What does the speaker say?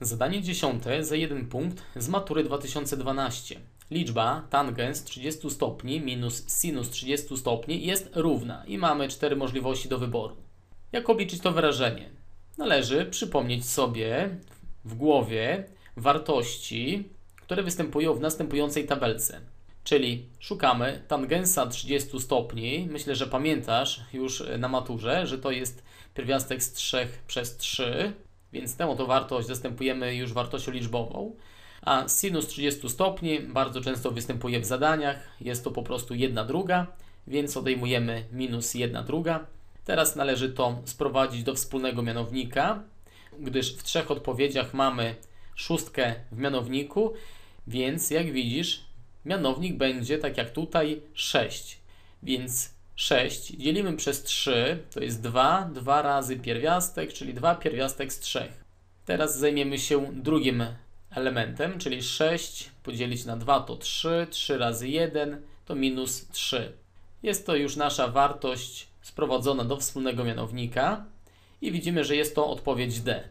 Zadanie dziesiąte za jeden punkt z matury 2012. Liczba tangens 30 stopni minus sinus 30 stopni jest równa i mamy cztery możliwości do wyboru. Jak obliczyć to wyrażenie? Należy przypomnieć sobie w głowie wartości, które występują w następującej tabelce. Czyli szukamy tangensa 30 stopni. Myślę, że pamiętasz już na maturze, że to jest pierwiastek z 3 przez 3, więc tę oto wartość zastępujemy już wartością liczbową. A sinus 30 stopni bardzo często występuje w zadaniach. Jest to po prostu jedna druga, więc odejmujemy minus jedna druga. Teraz należy to sprowadzić do wspólnego mianownika, gdyż w trzech odpowiedziach mamy szóstkę w mianowniku, więc jak widzisz, mianownik będzie tak jak tutaj 6. Więc 6 dzielimy przez 3 to jest 2, 2 razy pierwiastek, czyli 2 pierwiastek z 3. Teraz zajmiemy się drugim elementem, czyli 6 podzielić na 2 to 3, 3 razy 1 to minus 3. Jest to już nasza wartość sprowadzona do wspólnego mianownika i widzimy, że jest to odpowiedź D.